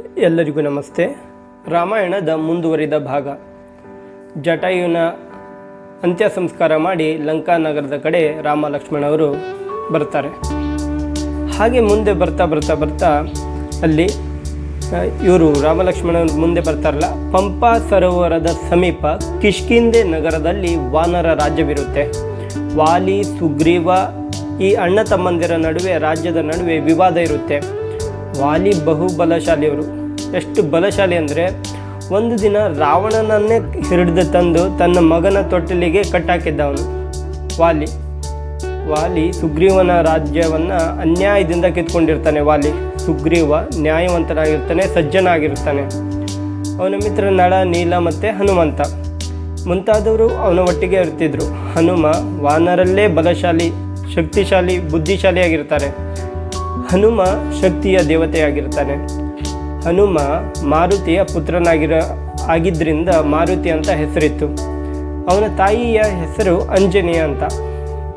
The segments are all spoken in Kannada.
ಎಲ್ಲರಿಗೂ ನಮಸ್ತೆ. ರಾಮಾಯಣದ ಮುಂದುವರಿದ ಭಾಗ. ಜಟಾಯುನ ಅಂತ್ಯ ಸಂಸ್ಕಾರ ಮಾಡಿ ಲಂಕಾ ನಗರದ ಕಡೆ ರಾಮ ಲಕ್ಷ್ಮಣವರು ಬರ್ತಾರೆ. ಹಾಗೆ ಮುಂದೆ ಬರ್ತಾ ಬರ್ತಾ ಬರ್ತಾ ಅಲ್ಲಿ ಇವರು ರಾಮ ಲಕ್ಷ್ಮಣವ್ರ ಮುಂದೆ ಬರ್ತಾರಲ್ಲ, ಪಂಪಾ ಸರೋವರದ ಸಮೀಪ ಕಿಷ್ಕಿಂದೆ ನಗರದಲ್ಲಿ ವಾನರ ರಾಜ್ಯವಿರುತ್ತೆ. ವಾಲಿ, ಸುಗ್ರೀವ ಈ ಅಣ್ಣ ತಮ್ಮಂದಿರ ನಡುವೆ ರಾಜ್ಯದ ನಡುವೆ ವಿವಾದ ಇರುತ್ತೆ. ವಾಲಿ ಬಹು ಬಲಶಾಲಿಯವರು ಎಷ್ಟು ಬಲಶಾಲಿ ಅಂದರೆ, ಒಂದು ದಿನ ರಾವಣನನ್ನೇ ಹಿಡಿದು ತಂದು ತನ್ನ ಮಗನ ತೊಟ್ಟಿಲಿಗೆ ಕಟ್ಟಾಕಿದ್ದ ಅವನು ವಾಲಿ. ವಾಲಿ ಸುಗ್ರೀವನ ರಾಜ್ಯವನ್ನು ಅನ್ಯಾಯದಿಂದ ಕಿತ್ಕೊಂಡಿರ್ತಾನೆ ವಾಲಿ. ಸುಗ್ರೀವ ನ್ಯಾಯವಂತನಾಗಿರ್ತಾನೆ, ಸಜ್ಜನಾಗಿರ್ತಾನೆ. ಅವನ ಮಿತ್ರ ನಳ, ನೀಲ ಮತ್ತು ಹನುಮಂತ. ಮುಂತಾದವರು ಅವನ ಒಟ್ಟಿಗೆ ಇರ್ತಿದ್ರು. ಹನುಮ ವಾನರಲ್ಲೇ ಬಲಶಾಲಿ, ಶಕ್ತಿಶಾಲಿ, ಬುದ್ಧಿಶಾಲಿಯಾಗಿರ್ತಾರೆ. ಹನುಮ ಶಕ್ತಿಯ ದೇವತೆಯಾಗಿರ್ತಾನೆ ಹನುಮ ಮಾರುತಿಯ ಪುತ್ರನಾಗಿರೋ ಆಗಿದ್ದರಿಂದ ಮಾರುತಿ ಅಂತ ಹೆಸರಿತ್ತು. ಅವನ ತಾಯಿಯ ಹೆಸರು ಅಂಜನೇಯ ಅಂತ.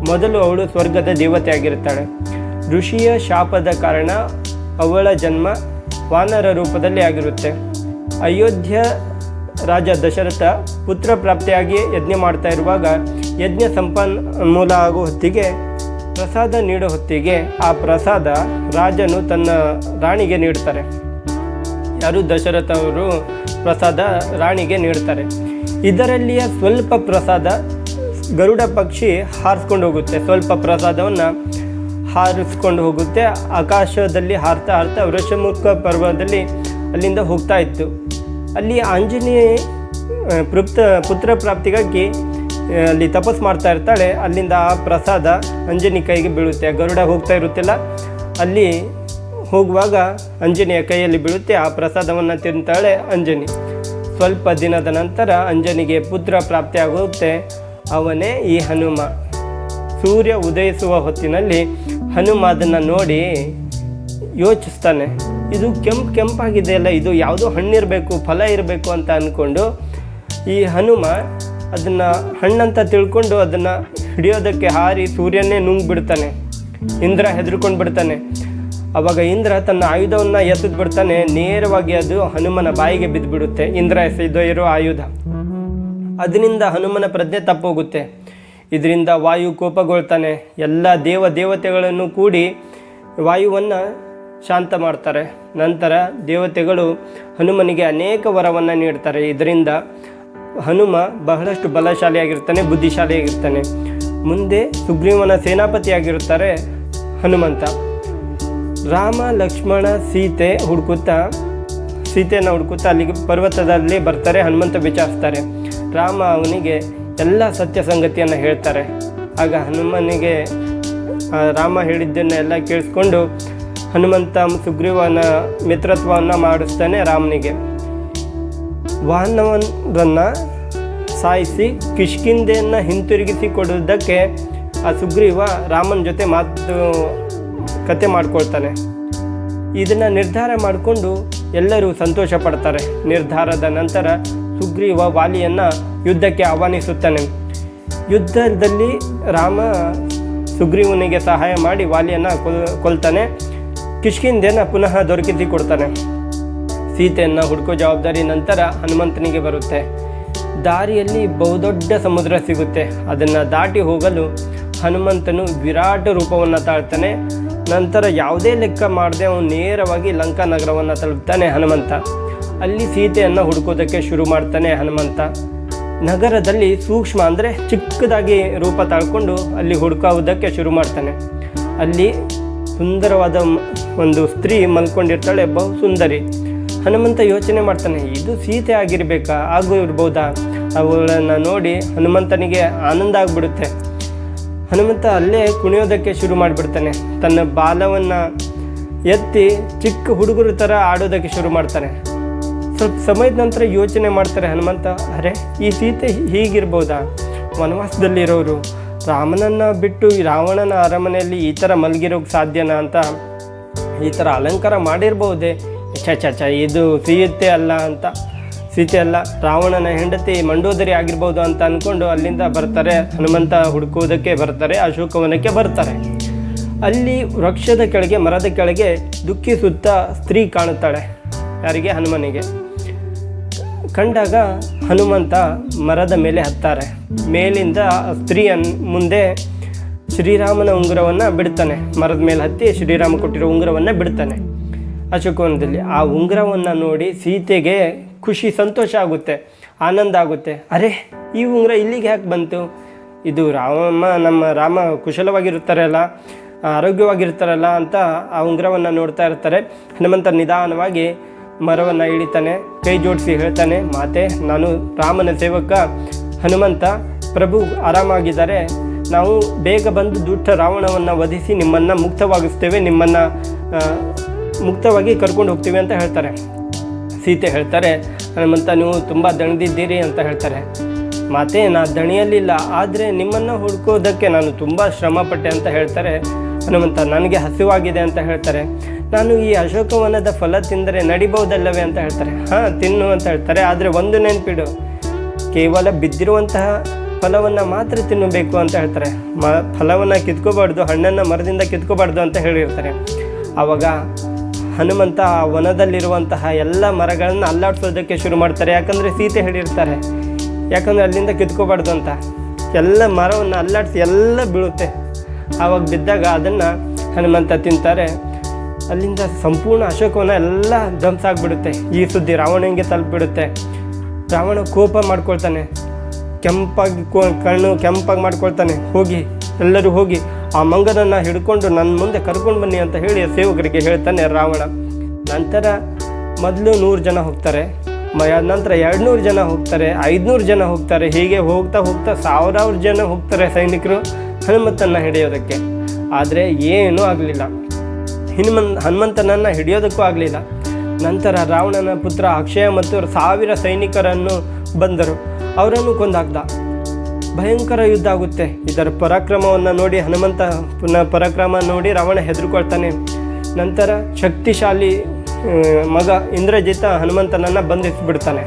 ಮೊದಲು ಅವಳು ಸ್ವರ್ಗದ ದೇವತೆಯಾಗಿರ್ತಾಳೆ ಋಷಿಯ ಶಾಪದ ಕಾರಣ ಅವಳ ಜನ್ಮ ವಾನರ ರೂಪದಲ್ಲಿ ಆಗಿರುತ್ತೆ. ಅಯೋಧ್ಯ ರಾಜ ದಶರಥ ಪುತ್ರ ಪ್ರಾಪ್ತಿಯಾಗಿ ಯಜ್ಞ ಮಾಡ್ತಾ ಇರುವಾಗ ಯಜ್ಞ ಸಂಪನ್ಮೂಲ ಆಗೋ ಹೊತ್ತಿಗೆ ಪ್ರಸಾದ ನೀಡೋ ಹೊತ್ತಿಗೆ ಆ ಪ್ರಸಾದ ರಾಜನು ತನ್ನ ರಾಣಿಗೆ ನೀಡ್ತಾರೆ. ಯಾರು ದಶರಥ ಅವರು ಪ್ರಸಾದ ರಾಣಿಗೆ ನೀಡ್ತಾರೆ. ಇದರಲ್ಲಿಯ ಸ್ವಲ್ಪ ಪ್ರಸಾದ ಗರುಡ ಪಕ್ಷಿ ಹಾರಿಸ್ಕೊಂಡು ಹೋಗುತ್ತೆ. ಸ್ವಲ್ಪ ಪ್ರಸಾದವನ್ನು ಹಾರಿಸ್ಕೊಂಡು ಹೋಗುತ್ತೆ. ಆಕಾಶದಲ್ಲಿ ಹಾರ್ತಾ ಹಾರ್ತಾ ವೃಷಮುಖ ಪರ್ವದಲ್ಲಿ ಅಲ್ಲಿಂದ ಹೋಗ್ತಾ ಇತ್ತು. ಅಲ್ಲಿ ಆಂಜನೇಯ ಪೃಪ್ತ, ಪುತ್ರ ಪ್ರಾಪ್ತಿಗಾಗಿ ಅಲ್ಲಿ ತಪಸ್ ಮಾಡ್ತಾ ಇರ್ತಾಳೆ. ಅಲ್ಲಿಂದ ಆ ಪ್ರಸಾದ ಅಂಜನಿ ಕೈಗೆ ಬೀಳುತ್ತೆ. ಗರುಡ ಹೋಗ್ತಾ ಇರುತ್ತಿಲ್ಲ. ಅಲ್ಲಿ ಹೋಗುವಾಗ ಅಂಜನಿಯ ಕೈಯಲ್ಲಿ ಬೀಳುತ್ತೆ. ಆ ಪ್ರಸಾದವನ್ನು ತಿಂತಾಳೆ ಅಂಜನಿ. ಸ್ವಲ್ಪ ದಿನದ ನಂತರ ಅಂಜನಿಗೆ ಪುತ್ರ ಪ್ರಾಪ್ತಿಯಾಗುತ್ತೆ. ಅವನೇ ಈ ಹನುಮ. ಸೂರ್ಯ ಉದಯಿಸುವ ಹೊತ್ತಿನಲ್ಲಿ ಹನುಮ ಅದನ್ನು ನೋಡಿ ಯೋಚಿಸ್ತಾನೆ. ಇದು ಕೆಂಪು ಕೆಂಪಾಗಿದೆ ಅಲ್ಲ, ಇದು ಯಾವುದೋ ಹಣ್ಣಿರಬೇಕು, ಫಲ ಇರಬೇಕು ಅಂತ ಅಂದ್ಕೊಂಡು ಈ ಹನುಮ ಅದನ್ನು ಹಣ್ಣಂತ ತಿಳ್ಕೊಂಡು ಅದನ್ನು ಹಿಡಿಯೋದಕ್ಕೆ ಹಾರಿ ಸೂರ್ಯನೇ ನುಂಗ್ ಬಿಡ್ತಾನೆ ಇಂದ್ರ ಹೆದರ್ಕೊಂಡು ಬಿಡ್ತಾನೆ ಅವಾಗ ಇಂದ್ರ ತನ್ನ ಆಯುಧವನ್ನು ಎಸೆದು ಬಿಡ್ತಾನೆ. ನೇರವಾಗಿ ಅದು ಹನುಮನ ಬಾಯಿಗೆ ಬಿದ್ದುಬಿಡುತ್ತೆ. ಇಂದ್ರ ಎಸೆದು ಇರೋ ಆಯುಧ. ಅದರಿಂದ ಹನುಮನ ಪ್ರಜ್ಞೆ ತಪ್ಪೋಗುತ್ತೆ. ಇದರಿಂದ ವಾಯು ಕೋಪಗೊಳ್ತಾನೆ. ಎಲ್ಲ ದೇವ ದೇವತೆಗಳನ್ನು ಕೂಡಿ ವಾಯುವನ್ನು ಶಾಂತ ಮಾಡ್ತಾರೆ. ನಂತರ ದೇವತೆಗಳು ಹನುಮನಿಗೆ ಅನೇಕ ವರವನ್ನು ನೀಡ್ತಾರೆ. ಇದರಿಂದ ಹನುಮ ಬಹಳಷ್ಟು ಬಲಶಾಲಿಯಾಗಿರ್ತಾನೆ, ಬುದ್ಧಿಶಾಲಿಯಾಗಿರ್ತಾನೆ. ಮುಂದೆ ಸುಗ್ರೀವನ ಸೇನಾಪತಿಯಾಗಿರುತ್ತಾರೆ ಹನುಮಂತ. ರಾಮ, ಲಕ್ಷ್ಮಣ, ಸೀತೆ ಹುಡುಕುತ್ತಾ, ಸೀತೆಯನ್ನು ಹುಡುಕುತ್ತಾ ಅಲ್ಲಿಗೆ ಪರ್ವತದಲ್ಲಿ ಬರ್ತಾರೆ, ಹನುಮಂತ ವಿಚಾರಿಸ್ತಾರೆ. ರಾಮ ಅವನಿಗೆ ಎಲ್ಲ ಸತ್ಯ ಸಂಗತಿಯನ್ನು ಹೇಳ್ತಾರೆ. ಆಗ ಹನುಮನಿಗೆ ರಾಮ ಹೇಳಿದ್ದನ್ನು ಎಲ್ಲ ಕೇಳಿಸ್ಕೊಂಡು ಹನುಮಂತ ಸುಗ್ರೀವನ ಮಿತ್ರತ್ವವನ್ನು ಮಾಡಿಸ್ತಾನೆ ರಾಮನಿಗೆ. ವಾಹನವನ್ನ ಸಾಯಿಸಿ ಕಿಷ್ಕಿಂದೆಯನ್ನು ಹಿಂತಿರುಗಿಸಿ ಕೊಡುವುದಕ್ಕೆ ಆ ಸುಗ್ರೀವ ರಾಮನ ಜೊತೆ ಮಾತು, ಕತೆ ಮಾಡ್ಕೊಳ್ತಾನೆ. ಇದನ್ನು ನಿರ್ಧಾರ ಮಾಡಿಕೊಂಡು ಎಲ್ಲರೂ ಸಂತೋಷ ಪಡ್ತಾರೆ. ನಿರ್ಧಾರದ ನಂತರ ಸುಗ್ರೀವ ವಾಲಿಯನ್ನು ಯುದ್ಧಕ್ಕೆ ಆಹ್ವಾನಿಸುತ್ತಾನೆ. ಯುದ್ಧದಲ್ಲಿ ರಾಮ ಸುಗ್ರೀವನಿಗೆ ಸಹಾಯ ಮಾಡಿ ವಾಲಿಯನ್ನು ಕೊಲ್, ಕೊಲ್ತಾನೆ. ಕಿಷ್ಕಿಂದೆಯನ್ನು ಪುನಃ ದೊರಕಿಸಿ ಕೊಡ್ತಾನೆ. ಸೀತೆಯನ್ನು ಹುಡುಕೋ ಜವಾಬ್ದಾರಿ ನಂತರ ಹನುಮಂತನಿಗೆ ಬರುತ್ತೆ. ದಾರಿಯಲ್ಲಿ ಬಹುದೊಡ್ಡ ಸಮುದ್ರ ಸಿಗುತ್ತೆ. ಅದನ್ನು ದಾಟಿ ಹೋಗಲು ಹನುಮಂತನು ವಿರಾಟ ರೂಪವನ್ನು ತಾಳ್ತಾನೆ. ನಂತರ ಯಾವುದೇ ಲೆಕ್ಕ ಮಾಡದೆ ಅವನು ನೇರವಾಗಿ ಲಂಕಾ ನಗರವನ್ನು ತಲುಪ್ತಾನೆ ಹನುಮಂತ. ಅಲ್ಲಿ ಸೀತೆಯನ್ನು ಹುಡುಕೋದಕ್ಕೆ ಶುರು ಮಾಡ್ತಾನೆ ಹನುಮಂತ. ನಗರದಲ್ಲಿ ಸೂಕ್ಷ್ಮ ಅಂದರೆ ಚಿಕ್ಕದಾಗಿ ರೂಪ ತಾಳ್ಕೊಂಡು ಅಲ್ಲಿ ಹುಡುಕೋದಕ್ಕೆ ಶುರು ಮಾಡ್ತಾನೆ. ಅಲ್ಲಿ ಸುಂದರವಾದ ಒಂದು ಸ್ತ್ರೀ ಮಲ್ಕೊಂಡಿರ್ತಾಳೆ ಬಹು ಸುಂದರಿ ಹನುಮಂತ ಯೋಚನೆ ಮಾಡ್ತಾನೆ, ಇದು ಸೀತೆ ಆಗಿರ್ಬೇಕಾ? ಆಗು ಇರ್ಬೋದಾ ಅವುಗಳನ್ನು ನೋಡಿ ಹನುಮಂತನಿಗೆ ಆನಂದ ಆಗಿಬಿಡುತ್ತೆ. ಹನುಮಂತ ಅಲ್ಲೇ ಕುಣಿಯೋದಕ್ಕೆ ಶುರು ಮಾಡಿಬಿಡ್ತಾನೆ. ತನ್ನ ಬಾಲವನ್ನು ಎತ್ತಿ ಚಿಕ್ಕ ಹುಡುಗರ ಥರ ಆಡೋದಕ್ಕೆ ಶುರು ಮಾಡ್ತಾನೆ. ಸ್ವಲ್ಪ ಸಮಯದ ನಂತರ ಯೋಚನೆ ಮಾಡ್ತಾರೆ ಹನುಮಂತ, ಅರೆ, ಈ ಸೀತೆ ಹೀಗಿರ್ಬೋದಾ? ವನವಾಸದಲ್ಲಿರೋರು, ರಾಮನನ್ನು ಬಿಟ್ಟು ರಾವಣನ ಅರಮನೆಯಲ್ಲಿ ಈ ಥರ ಮಲಗಿರೋಕ್ಕೆ ಸಾಧ್ಯನಾ ಅಂತ ಈ ಥರ ಅಲಂಕಾರ ಮಾಡಿರ್ಬೋದೇ ಛ ಇದು ಸೀತೆ ಅಲ್ಲ ಅಂತ. ಸೀತೆ ಅಲ್ಲ, ರಾವಣನ ಹೆಂಡತಿ ಮಂಡೋದರಿ ಆಗಿರ್ಬೋದು ಅಂತ ಅಂದ್ಕೊಂಡು ಅಲ್ಲಿಂದ ಬರ್ತಾರೆ, ಹನುಮಂತ ಹುಡುಕುವುದಕ್ಕೆ ಬರ್ತಾರೆ, ಅಶೋಕವನಕ್ಕೆ ಬರ್ತಾರೆ. ಅಲ್ಲಿ ವೃಕ್ಷದ ಕೆಳಗೆ, ಮರದ ಕೆಳಗೆ ದುಃಖಿಸುತ್ತಾ ಸ್ತ್ರೀ ಕಾಣುತ್ತಾಳೆ, ಯಾರಿಗೆ? ಹನುಮನಿಗೆ. ಕಂಡಾಗ ಹನುಮಂತ ಮರದ ಮೇಲೆ ಹತ್ತಾರೆ ಮೇಲಿಂದ ಸ್ತ್ರೀಯನ್ ಸ್ತ್ರೀಯ ಮುಂದೆ ಶ್ರೀರಾಮನ ಉಂಗುರವನ್ನು ಬಿಡ್ತಾನೆ. ಮರದ ಮೇಲೆ ಹತ್ತಿ ಶ್ರೀರಾಮ ಕೊಟ್ಟಿರೋ ಉಂಗುರವನ್ನು ಬಿಡ್ತಾನೆ. ಅಶೋಕವನದಲ್ಲಿ ಆ ಉಂಗುರವನ್ನು ನೋಡಿ ಸೀತೆಗೆ ಖುಷಿ, ಸಂತೋಷ ಆಗುತ್ತೆ, ಆನಂದ ಆಗುತ್ತೆ. ಅರೆ, ಈ ಉಂಗುರ ಇಲ್ಲಿಗೆ ಯಾಕೆ ಬಂತು? ಇದು ರಾಮ, ನಮ್ಮ ರಾಮ ಕುಶಲವಾಗಿರುತ್ತಾರಲ್ಲ ಆರೋಗ್ಯವಾಗಿರ್ತಾರಲ್ಲ ಅಂತ ಆ ಉಂಗುರವನ್ನು ನೋಡ್ತಾ ಇರ್ತಾರೆ. ಹನುಮಂತ ನಿಧಾನವಾಗಿ ಮರವನ್ನು ಇಳಿತಾನೆ, ಕೈ ಜೋಡಿಸಿ ಹೇಳ್ತಾನೆ, ಮಾತೆ, ನಾನು ರಾಮನ ಸೇವಕ ಹನುಮಂತ, ಪ್ರಭು ಆರಾಮಾಗಿದ್ದಾರೆ. ನಾವು ಬೇಗ ಬಂದು ದುಷ್ಟ ರಾವಣವನ್ನು ವಧಿಸಿ ನಿಮ್ಮನ್ನು ಮುಕ್ತವಾಗಿಸ್ತೇವೆ, ನಿಮ್ಮನ್ನು ಮುಕ್ತವಾಗಿ ಕರ್ಕೊಂಡು ಹೋಗ್ತೀವಿ ಅಂತ ಹೇಳ್ತಾರೆ. ಸೀತೆ ಹೇಳ್ತಾರೆ, ಹನುಮಂತ, ನೀವು ತುಂಬ ದಣಿದಿದ್ದೀರಿ ಅಂತ ಹೇಳ್ತಾರೆ. ಮಾತೆ, ನಾ ದಣಿಯಲಿಲ್ಲ, ಆದರೆ ನಿಮ್ಮನ್ನು ಹುಡುಕೋದಕ್ಕೆ ನಾನು ತುಂಬ ಶ್ರಮಪಟ್ಟೆ ಅಂತ ಹೇಳ್ತಾರೆ. ಹನುಮಂತ, ನನಗೆ ಹಸಿವಾಗಿದೆ ಅಂತ ಹೇಳ್ತಾರೆ. ನಾನು ಈ ಅಶೋಕವನದ ಫಲ ತಿಂದರೆ ನಡಿಬಹುದಲ್ಲವೇ ಅಂತ ಹೇಳ್ತಾರೆ. ಹಾಂ, ತಿನ್ನು ಅಂತ ಹೇಳ್ತಾರೆ, ಆದರೆ ಒಂದು ನೆನಪಿಡು. ಕೇವಲ ಬಿದ್ದಿರುವಂತಹ ಫಲವನ್ನು ಮಾತ್ರ ತಿನ್ನಬೇಕು ಅಂತ ಹೇಳ್ತಾರೆ. ಮ, ಫಲವನ್ನು ಕಿತ್ಕೋಬಾರ್ದು, ಹಣ್ಣನ್ನು ಮರದಿಂದ ಕಿತ್ಕೋಬಾರ್ದು ಅಂತ ಹೇಳಿರ್ತಾರೆ. ಆವಾಗ ಹನುಮಂತ ಆ ವನದಲ್ಲಿರುವಂತಹ ಎಲ್ಲ ಮರಗಳನ್ನು ಅಲ್ಲಾಡಿಸೋದಕ್ಕೆ ಶುರು ಮಾಡ್ತಾರೆ. ಯಾಕಂದರೆ ಸೀತೆ ಹೇಳಿರ್ತಾರೆ ಯಾಕಂದರೆ ಅಲ್ಲಿಂದ ಕಿತ್ಕೋಬಾರ್ದು ಅಂತ. ಎಲ್ಲ ಮರವನ್ನು ಅಲ್ಲಾಡಿಸಿ ಎಲ್ಲ ಬೀಳುತ್ತೆ. ಆವಾಗ ಬಿದ್ದಾಗ ಅದನ್ನು ಹನುಮಂತ ತಿಂತಾರೆ. ಅಲ್ಲಿಂದ ಸಂಪೂರ್ಣ ಅಶೋಕವನ ಎಲ್ಲ ಧ್ವಂಸ ಆಗಿಬಿಡುತ್ತೆ. ಈ ಸುದ್ದಿ ರಾವಣನಿಗೆ ತಲುಪಿಬಿಡುತ್ತೆ. ರಾವಣ ಕೋಪ ಮಾಡ್ಕೊಳ್ತಾನೆ. ಕೆಂಪಾಗಿ ಕಣ್ಣು ಕೆಂಪಾಗಿ ಮಾಡ್ಕೊಳ್ತಾನೆ. ಹೋಗಿ, ಎಲ್ಲರೂ ಹೋಗಿ ಆ ಮಂಗನನ್ನು ಹಿಡ್ಕೊಂಡು ನನ್ನ ಮುಂದೆ ಕರ್ಕೊಂಡು ಬನ್ನಿ ಅಂತ ಹೇಳಿ ಸೇವಕರಿಗೆ ಹೇಳ್ತಾನೆ ರಾವಣ. ನಂತರ ಮೊದಲು ನೂರು ಜನ ಹೋಗ್ತಾರೆ. ಮ, ನಂತರ ಎರಡುನೂರು ಜನ ಹೋಗ್ತಾರೆ, ಐದುನೂರು ಜನ ಹೋಗ್ತಾರೆ, ಹೀಗೆ ಹೋಗ್ತಾ ಹೋಗ್ತಾ ಸಾವಿರಾರು ಜನ ಹೋಗ್ತಾರೆ ಸೈನಿಕರು ಹನುಮಂತನ ಹಿಡಿಯೋದಕ್ಕೆ. ಆದರೆ ಏನೂ ಆಗಲಿಲ್ಲ. ಹನುಮನ್, ಹನುಮಂತನನ್ನು ಹಿಡಿಯೋದಕ್ಕೂ ಆಗಲಿಲ್ಲ. ನಂತರ ರಾವಣನ ಪುತ್ರ ಅಕ್ಷಯ ಮತ್ತು ಸಾವಿರ ಸೈನಿಕರನ್ನು ಬಂದರು. ಅವರನ್ನು ಕೊಂದಾಕ್ದ ಭಯಂಕರ ಯುದ್ಧ ಆಗುತ್ತೆ. ಇದರ ಪರಾಕ್ರಮವನ್ನು ನೋಡಿ ಹನುಮಂತ ಪುನಃ ಪರಾಕ್ರಮ ನೋಡಿ ರಾವಣ ಹೆದರ್ಕೊಳ್ತಾನೆ. ನಂತರ ಶಕ್ತಿಶಾಲಿ ಮಗ ಇಂದ್ರಜಿತ ಹನುಮಂತನನ್ನು ಬಂಧಿಸಿಬಿಡ್ತಾನೆ.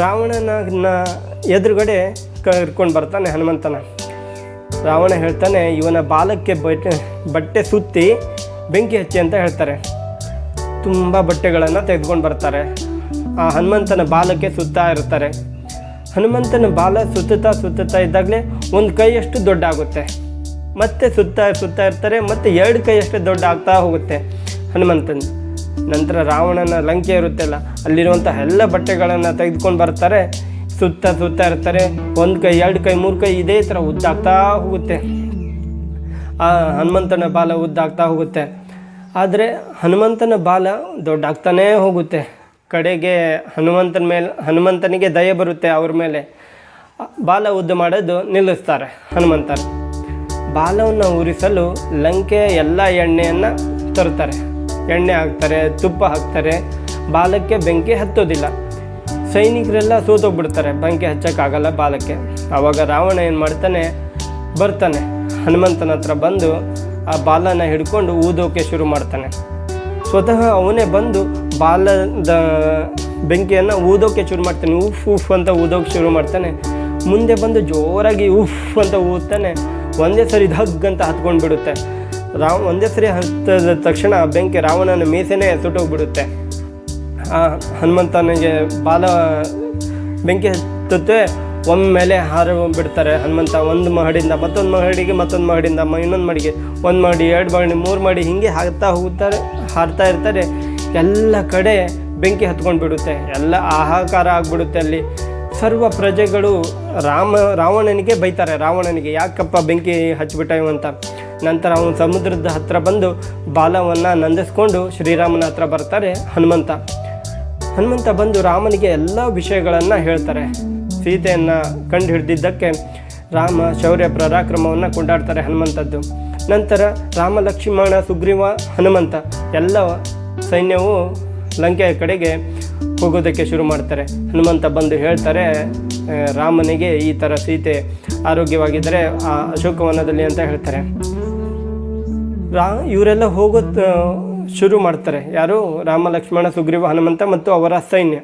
ರಾವಣನ ಎದುರುಗಡೆ ಕರ್ಕೊಂಡು ಬರ್ತಾನೆ ಹನುಮಂತನ. ರಾವಣ ಹೇಳ್ತಾನೆ, ಇವನ ಬಾಲಕ್ಕೆ ಬಟ್ಟೆ ಬಟ್ಟೆ ಸುತ್ತಿ ಬೆಂಕಿ ಹಚ್ಚಿ ಅಂತ ಹೇಳ್ತಾರೆ. ತುಂಬ ಬಟ್ಟೆಗಳನ್ನು ತೆಗೆದುಕೊಂಡು ಬರ್ತಾರೆ. ಆ ಹನುಮಂತನ ಬಾಲಕ್ಕೆ ಸುತ್ತಾ ಇರ್ತಾರೆ. ಹನುಮಂತನ ಬಾಲ ಸುತ್ತುತ್ತಾ ಸುತ್ತುತ್ತಾ ಇದ್ದಾಗಲೇ ಒಂದು ಕೈಯಷ್ಟು ದೊಡ್ಡ ಆಗುತ್ತೆ ಮತ್ತೆ ಸುತ್ತಾ ಸುತ್ತಾ ಇರ್ತಾರೆ, ಮತ್ತೆ ಎರಡು ಕೈಯಷ್ಟು ದೊಡ್ಡ ಆಗ್ತಾ ಹೋಗುತ್ತೆ ಹನುಮಂತನ. ನಂತರ ರಾವಣನ ಲಂಕೆ ಇರುತ್ತಲ್ಲ ಅಲ್ಲಿರುವಂಥ ಎಲ್ಲ ಬಟ್ಟೆಗಳನ್ನು ತೆಗೆದುಕೊಂಡು ಬರ್ತಾರೆ. ಸುತ್ತ ಸುತ್ತಾ ಇರ್ತಾರೆ, ಒಂದು ಕೈ, ಎರಡು ಕೈ, ಮೂರು ಕೈ ಇದೇ ಥರ ಉದ್ದಾಗ್ತಾ ಹೋಗುತ್ತೆ. ಆ ಹನುಮಂತನ ಬಾಲ ಉದ್ದಾಗ್ತಾ ಹೋಗುತ್ತೆ. ಆದರೆ ಹನುಮಂತನ ಬಾಲ ದೊಡ್ಡಾಗ್ತಾನೇ ಹೋಗುತ್ತೆ. ಕಡೆಗೆ ಹನುಮಂತನ ಮೇಲೆ, ಹನುಮಂತನಿಗೆ ದಯೆ ಬರುತ್ತೆ ಅವ್ರ ಮೇಲೆ. ಬಾಲ ಉದ್ದ ಮಾಡೋದು ನಿಲ್ಲಿಸ್ತಾರೆ ಹನುಮಂತರು. ಬಾಲವನ್ನು ಉರಿಸಲು ಲಂಕೆಯ ಎಲ್ಲ ಎಣ್ಣೆಯನ್ನು ತರ್ತಾರೆ ಎಣ್ಣೆ ಹಾಕ್ತಾರೆ, ತುಪ್ಪ ಹಾಕ್ತಾರೆ. ಬಾಲಕ್ಕೆ ಬೆಂಕಿ ಹತ್ತೋದಿಲ್ಲ. ಸೈನಿಕರೆಲ್ಲ ಸೋತೋಗ್ಬಿಡ್ತಾರೆ. ಬೆಂಕಿ ಹಚ್ಚೋಕ್ಕಾಗಲ್ಲ ಬಾಲಕ್ಕೆ. ಆವಾಗ ರಾವಣ ಏನು ಮಾಡ್ತಾನೆ? ಬರ್ತಾನೆ. ಹನುಮಂತನ ಹತ್ರ ಬಂದು ಆ ಬಾಲನ ಹಿಡ್ಕೊಂಡು ಊದೋಕೆ ಶುರು ಮಾಡ್ತಾನೆ. ಸ್ವತಃ ಅವನೇ ಬಂದು ಬಾಲದ ಬೆಂಕಿಯನ್ನು ಊದೋಕ್ಕೆ ಶುರು ಮಾಡ್ತಾನೆ. ಉಫ್ ಉಫ್ ಅಂತ ಊದೋಕ್ಕೆ ಶುರು ಮಾಡ್ತಾನೆ. ಮುಂದೆ ಬಂದು ಜೋರಾಗಿ ಉಫ್ ಅಂತ ಊದ್ತಾನೆ. ಒಂದೇ ಸರಿ ಧಗ್ ಅಂತ ಹತ್ಕೊಂಡು ಬಿಡುತ್ತೆ ರಾವ್, ಒಂದೇ ಸರಿ ಹತ್ತದ ತಕ್ಷಣ ಬೆಂಕಿ ರಾವಣನ ಮೀಸೆನೇ ಸುಟ್ಟೋಗ್ಬಿಡುತ್ತೆ. ಆ ಹನುಮಂತನಿಗೆ ಬಾಲ ಬೆಂಕಿ ಹತ್ತುತ್ತೆ. ಒಮ್ಮೆಲೆ ಹಾರ ಬಿಡ್ತಾರೆ ಹನುಮಂತ. ಒಂದು ಮಹಡಿಯಿಂದ ಮತ್ತೊಂದು ಮಹಡಿಗೆ, ಮತ್ತೊಂದು ಮಹಡಿಯಿಂದ ಇನ್ನೊಂದು ಮಡಿಗೆ ಒಂದು ಮಹಡಿ, ಎರಡು ಮಾಡಿ ಮೂರು ಮಹಡಿ ಹೀಗೆ ಹಾಕ್ತಾ ಹೋಗ್ತಾರೆ, ಹಾರ್ತಾ ಇರ್ತಾರೆ. ಎಲ್ಲ ಕಡೆ ಬೆಂಕಿ ಹತ್ಕೊಂಡು ಬಿಡುತ್ತೆ ಎಲ್ಲ ಆಹಾಕಾರ ಆಗಿಬಿಡುತ್ತೆ ಅಲ್ಲಿ. ಸರ್ವ ಪ್ರಜೆಗಳು ರಾಮ, ರಾವಣನಿಗೆ ಬೈತಾರೆ. ರಾವಣನಿಗೆ ಯಾಕಪ್ಪ ಬೆಂಕಿ ಹಚ್ಚಿಬಿಟ್ಟ ಅಂತ. ನಂತರ ಅವನು ಸಮುದ್ರದ ಹತ್ರ ಬಂದು ಬಾಲವನ್ನು ನಂದಿಸ್ಕೊಂಡು ಶ್ರೀರಾಮನ ಹತ್ರ ಬರ್ತಾರೆ ಹನುಮಂತ. ಹನುಮಂತ ಬಂದು ರಾಮನಿಗೆ ಎಲ್ಲ ವಿಷಯಗಳನ್ನು ಹೇಳ್ತಾರೆ. ಸೀತೆಯನ್ನು ಕಂಡು ಹಿಡಿದಿದ್ದಕ್ಕೆ ರಾಮ ಶೌರ್ಯ ಪರಾಕ್ರಮವನ್ನು ಕೊಂಡಾಡ್ತಾರೆ ಹನುಮಂತದ್ದು. ನಂತರ ರಾಮ, ಲಕ್ಷ್ಮಣ, ಸುಗ್ರೀವ, ಹನುಮಂತ ಎಲ್ಲ ಸೈನ್ಯವು ಲಂಕೆಯ ಕಡೆಗೆ ಹೋಗೋದಕ್ಕೆ ಶುರು ಮಾಡ್ತಾರೆ. ಹನುಮಂತ ಬಂದು ಹೇಳ್ತಾರೆ ರಾಮನಿಗೆ ಈ ಥರ ಸೀತೆ ಆರೋಗ್ಯವಾಗಿದ್ದರೆ ಆ ಅಶೋಕವನದಲ್ಲಿ ಅಂತ ಹೇಳ್ತಾರೆ. ರಾ, ಇವರೆಲ್ಲ ಹೋಗೋ ಶುರು ಮಾಡ್ತಾರೆ. ಯಾರು? ರಾಮ, ಲಕ್ಷ್ಮಣ, ಸುಗ್ರೀವ, ಹನುಮಂತ ಮತ್ತು ಅವರ ಸೈನ್ಯ.